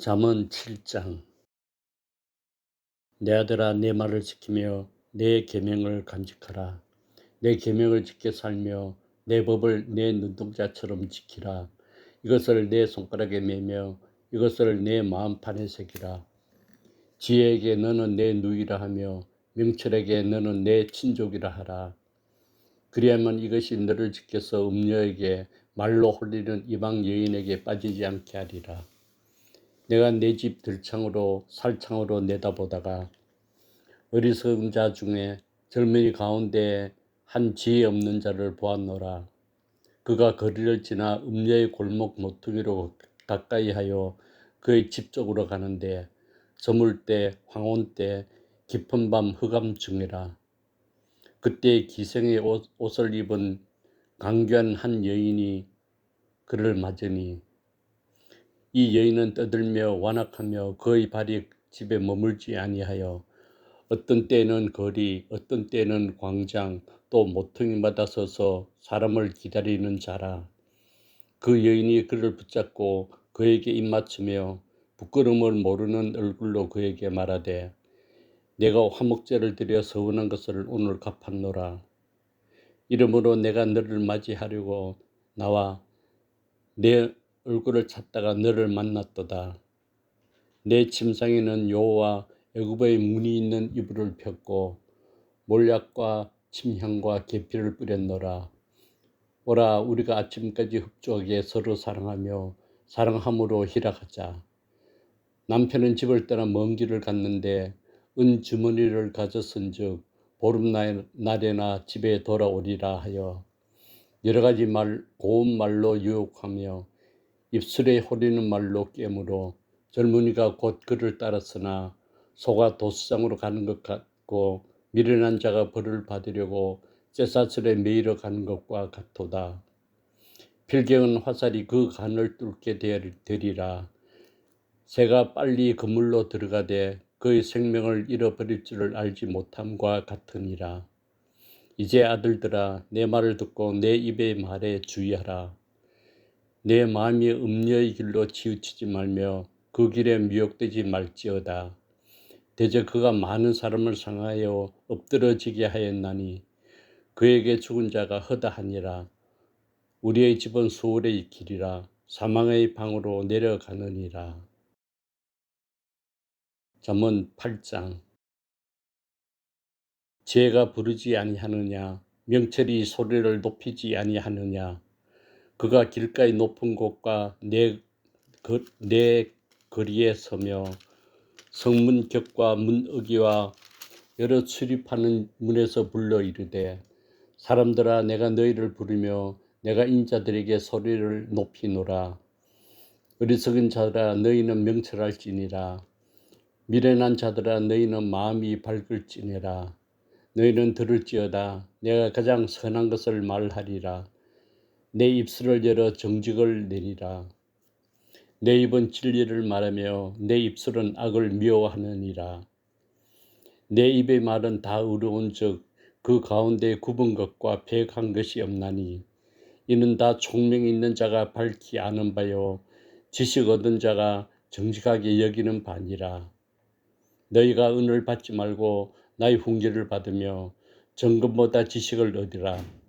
잠언 7장. 내 아들아 내 말을 지키며 내 계명을 간직하라. 내 계명을 지켜 살며 내 법을 내 눈동자처럼 지키라. 이것을 내 손가락에 매며 이것을 내 마음판에 새기라. 지혜에게 너는 내 누이라 하며 명철에게 너는 내 친족이라 하라. 그리하면 이것이 너를 지켜서 음녀에게 말로 홀리는 이방 여인에게 빠지지 않게 하리라 내가 내 집 들창으로 살창으로 내다보다가 어리석은 자 중에 젊은이 가운데 한 지혜 없는 자를 보았노라. 그가 거리를 지나 음녀의 골목 모퉁이로 가까이 하여 그의 집 쪽으로 가는데 저물 때 황혼 때 깊은 밤 흑암 중이라. 그때 기생의 옷, 옷을 입은 강귀한 한 여인이 그를 맞으니 이 여인은 떠들며 완악하며 그의 발이 집에 머물지 아니하여 어떤 때는 거리, 어떤 때는 광장, 또 모퉁이마다 서서 사람을 기다리는 자라. 그 여인이 그를 붙잡고 그에게 입맞추며 부끄러움을 모르는 얼굴로 그에게 말하되 내가 화목제를 드려 서운한 것을 오늘 갚았노라. 이러므로 내가 너를 맞이하려고 나와 내 얼굴을 찾다가 너를 만났도다. 내 침상에는 여호와 애굽의 문이 있는 이불을 폈고 몰약과 침향과 계피를 뿌렸노라. 오라 우리가 아침까지 흡족하게 서로 사랑하며 사랑함으로 희락하자. 남편은 집을 떠나 먼 길을 갔는데 은 주머니를 가졌은즉 보름날에나 집에 돌아오리라 하여 여러 가지 말 고운 말로 유혹하며 입술에 호리는 말로 깨물어 젊은이가 곧 그를 따랐으나 소가 도수장으로 가는 것 같고 미련한 자가 벌을 받으려고 쇠사슬에 매이러 가는 것과 같도다. 필경은 화살이 그 간을 뚫게 되리라. 새가 빨리 그물로 들어가되 그의 생명을 잃어버릴 줄을 알지 못함과 같으니라. 이제 아들들아 내 말을 듣고 내 입의 말에 주의하라. 내 마음이 음녀의 길로 치우치지 말며 그 길에 미혹되지 말지어다. 대저 그가 많은 사람을 상하여 엎드러지게 하였나니 그에게 죽은 자가 허다하니라. 우리의 집은 수월의 길이라 사망의 방으로 내려가느니라. 잠언 8장 지혜가 부르지 아니하느냐 명철이 소리를 높이지 아니하느냐 그가 길가의 높은 곳과 내, 그, 내 거리에 서며 성문 격과 문 어기와 여러 출입하는 문에서 불러 이르되 사람들아 내가 너희를 부르며 내가 인자들에게 소리를 높이노라. 어리석은 자들아 너희는 명철할지니라. 미련한 자들아 너희는 마음이 밝을지니라. 너희는 들을지어다. 내가 가장 선한 것을 말하리라 내 입술을 열어 정직을 내리라. 내 입은 진리를 말하며 내 입술은 악을 미워하느니라. 내 입의 말은 다 의로운 적그 가운데 굽은 것과 백한 것이 없나니 이는 다 총명 있는 자가 밝히 아는 바요 지식 얻은 자가 정직하게 여기는 바니라. 너희가 은을 받지 말고 나의 훈계를 받으며 정금보다 지식을 얻으라.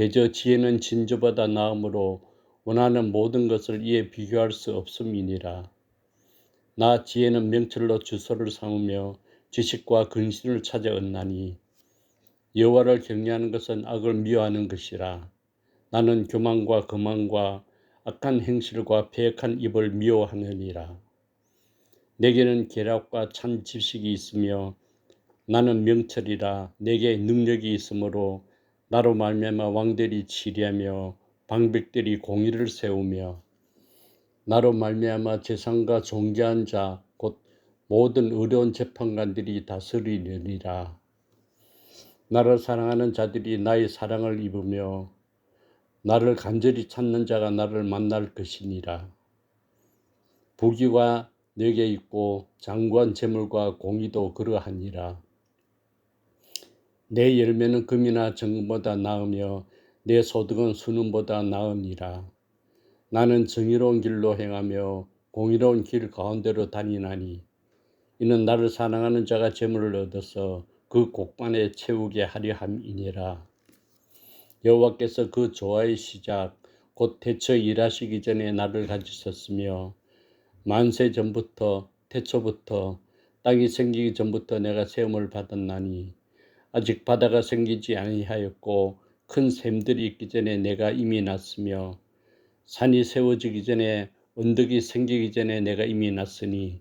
대저 지혜는 진주보다 나음으로 원하는 모든 것을 이에 비교할 수 없음이니라. 나 지혜는 명철로 주소를 삼으며 지식과 근신을 찾아 얻나니 여호와를 경외하는 것은 악을 미워하는 것이라. 나는 교만과 거만과 악한 행실과 폐역한 입을 미워하느니라. 내게는 계략과 찬 지식이 있으며 나는 명철이라 내게 능력이 있으므로 나로 말미암아 왕들이 치리하며 방백들이 공의를 세우며 나로 말미암아 재상과 존귀한 자 곧 모든 어려운 재판관들이 다스리느니라. 나를 사랑하는 자들이 나의 사랑을 입으며 나를 간절히 찾는 자가 나를 만날 것이니라. 부귀가 내게 있고 장관 재물과 공의도 그러하니라. 내 열매는 금이나 정금보다 나으며 내 소득은 수능보다 나으니라. 나는 정의로운 길로 행하며 공의로운 길 가운데로 다니나니 이는 나를 사랑하는 자가 재물을 얻어서 그 곡간에 채우게 하려 함이니라. 여호와께서 그 조화의 시작 곧 태초 일하시기 전에 나를 가지셨으며 만세 전부터 태초부터 땅이 생기기 전부터 내가 세움을 받았나니 아직 바다가 생기지 아니하였고 큰 샘들이 있기 전에 내가 이미 났으며 산이 세워지기 전에 언덕이 생기기 전에 내가 이미 났으니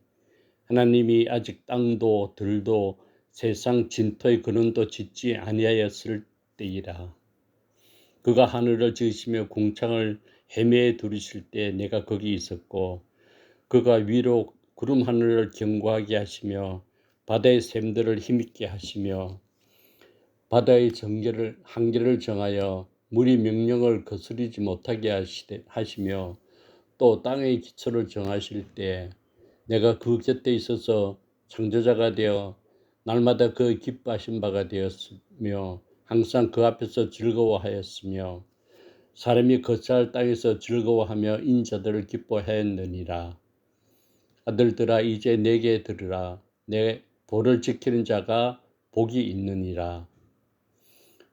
하나님이 아직 땅도 들도 세상 진토의 근원도 짓지 아니하였을 때이라. 그가 하늘을 지으시며 궁창을 헤매에 두르실 때 내가 거기 있었고 그가 위로 구름 하늘을 견고하게 하시며 바다의 샘들을 힘있게 하시며 바다의 정계를 한계를 정하여 물이 명령을 거스르지 못하게 하시되, 하시며 또 땅의 기초를 정하실 때 내가 그 곁에 있어서 창조자가 되어 날마다 그 기뻐하신 바가 되었으며 항상 그 앞에서 즐거워하였으며 사람이 거처할 땅에서 즐거워하며 인자들을 기뻐하였느니라. 아들들아 이제 내게 들으라. 내 도를 지키는 자가 복이 있느니라.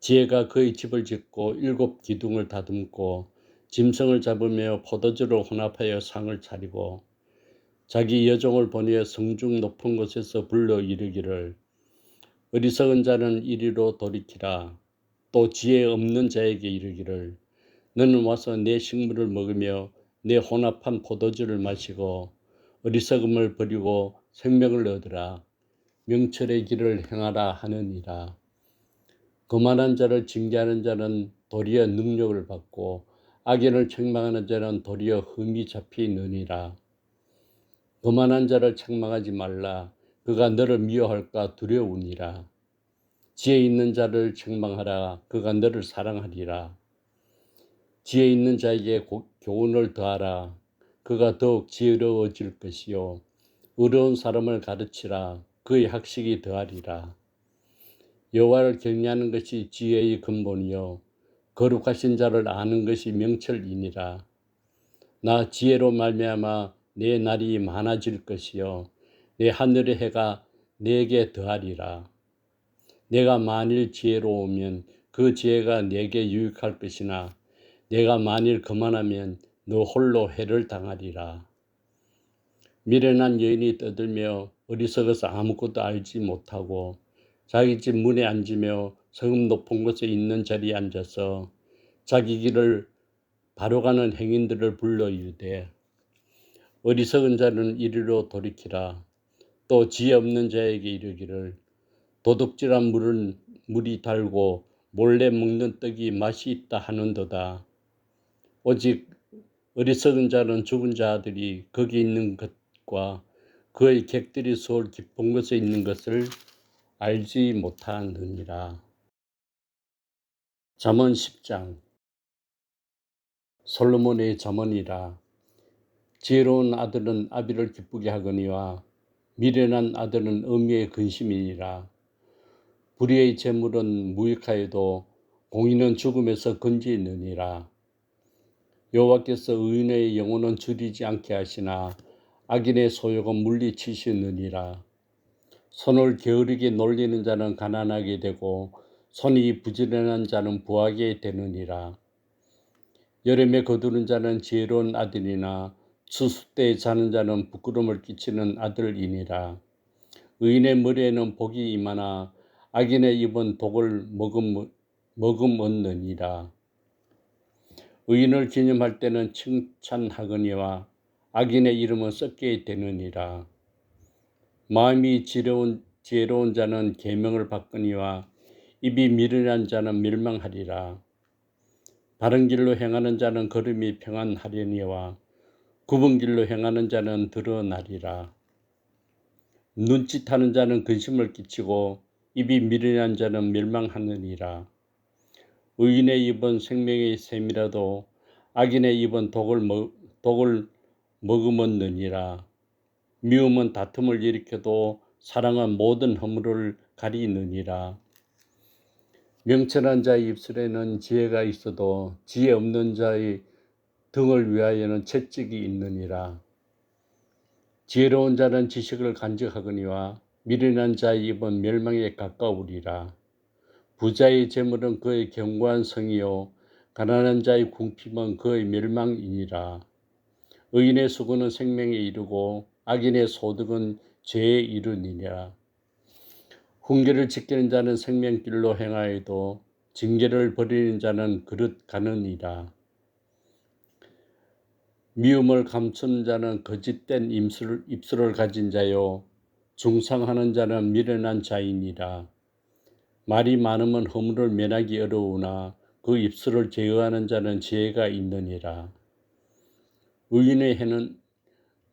지혜가 그의 집을 짓고 일곱 기둥을 다듬고 짐승을 잡으며 포도주를 혼합하여 상을 차리고 자기 여종을 보내어 성중 높은 곳에서 불러 이르기를 어리석은 자는 이리로 돌이키라. 또 지혜 없는 자에게 이르기를 너는 와서 내 식물을 먹으며 내 혼합한 포도주를 마시고 어리석음을 버리고 생명을 얻으라. 명철의 길을 행하라 하느니라 거만한 자를 징계하는 자는 도리어 능력을 받고 악인을 책망하는 자는 도리어 흠이 잡히느니라 거만한 자를 책망하지 말라. 그가 너를 미워할까 두려우니라. 지혜 있는 자를 책망하라. 그가 너를 사랑하리라. 지혜 있는 자에게 교훈을 더하라. 그가 더욱 지혜로워질 것이요. 어려운 사람을 가르치라. 그의 학식이 더하리라. 여호와를 경외하는 것이 지혜의 근본이요. 거룩하신 자를 아는 것이 명철이니라. 나 지혜로 말미암아 내 날이 많아질 것이요 내 하늘의 해가 내게 더하리라. 내가 만일 지혜로우면 그 지혜가 내게 유익할 것이나 내가 만일 거만하면 너 홀로 해를 당하리라. 미련한 여인이 떠들며 어리석어서 아무것도 알지 못하고 자기 집 문에 앉으며 성읍 높은 곳에 있는 자리에 앉아서 자기 길을 바로 가는 행인들을 불러 이르되 어리석은 자는 이리로 돌이키라. 또 지혜 없는 자에게 이르기를 도둑질한 물은 물이 달고 몰래 먹는 떡이 맛이 있다 하는도다. 오직 어리석은 자는 죽은 자들이 거기 있는 것과 그의 객들이 서울 깊은 곳에 있는 것을 알지 못하느니라. 잠언 10장 솔로몬의 잠언이라 지혜로운 아들은 아비를 기쁘게 하거니와 미련한 아들은 어미의 근심이니라. 불의의 재물은 무익하여도 공인은 죽음에서 건지느니라. 여호와께서 의인의 영혼은 줄이지 않게 하시나 악인의 소욕은 물리치시느니라. 손을 게으르게 놀리는 자는 가난하게 되고 손이 부지런한 자는 부하게 되느니라. 여름에 거두는 자는 지혜로운 아들이나 수수 때에 자는 자는 부끄러움을 끼치는 아들이니라. 의인의 머리에는 복이 임하나 악인의 입은 독을 머금, 머금었느니라. 의인을 기념할 때는 칭찬하거니와 악인의 이름은 썩게 되느니라. 마음이 지혜로운, 지혜로운 자는 계명을 받거니와 입이 미련한 자는 멸망하리라. 바른 길로 행하는 자는 걸음이 평안하려니와 굽은 길로 행하는 자는 드러나리라. 눈짓하는 자는 근심을 끼치고 입이 미련한 자는 멸망하느니라. 의인의 입은 생명의 샘이라도 악인의 입은 독을, 먹, 독을 머금었느니라. 미움은 다툼을 일으켜도 사랑은 모든 허물을 가리느니라. 명철한 자의 입술에는 지혜가 있어도 지혜 없는 자의 등을 위하여는 채찍이 있느니라. 지혜로운 자는 지식을 간직하거니와 미련한 자의 입은 멸망에 가까우리라. 부자의 재물은 그의 견고한 성이요 가난한 자의 궁핍은 그의 멸망이니라. 의인의 수고는 생명에 이르고 악인의 소득은 죄에 이르니라. 훈계를 지키는 자는 생명길로 행하여도 징계를 버리는 자는 그릇 가느니라. 미움을 감추는 자는 거짓된 입술, 입술을 가진 자요 중상하는 자는 미련한 자이니라. 말이 많으면 허물을 면하기 어려우나 그 입술을 제어하는 자는 지혜가 있느니라. 의인의 해는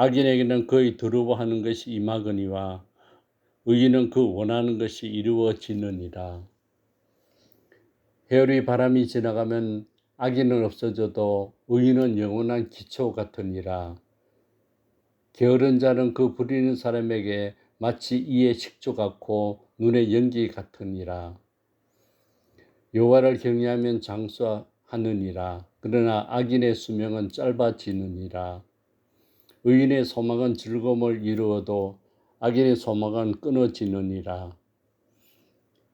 악인에게는 그의 두려워하는 것이 임하거니와 의인은 그 원하는 것이 이루어지느니라. 해열이 바람이 지나가면 악인은 없어져도 의인은 영원한 기초 같으니라. 게으른 자는 그 부리는 사람에게 마치 이의 식조 같고 눈의 연기 같으니라. 여호와를 경외하면 장수하느니라. 그러나 악인의 수명은 짧아지느니라. 의인의 소망은 즐거움을 이루어도 악인의 소망은 끊어지느니라.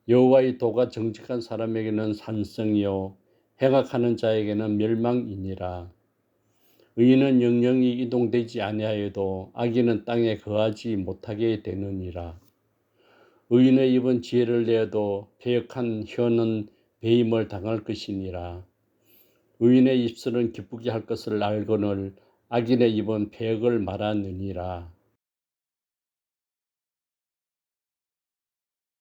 여호와의 도가 정직한 사람에게는 산성이요 행악하는 자에게는 멸망이니라. 의인은 영영이 이동되지 아니하여도 악인은 땅에 거하지 못하게 되느니라. 의인의 입은 지혜를 내어도 패역한 혀는 배임을 당할 것이니라. 의인의 입술은 기쁘게 할 것을 알거늘 악인의 입은 패역을 말하느니라.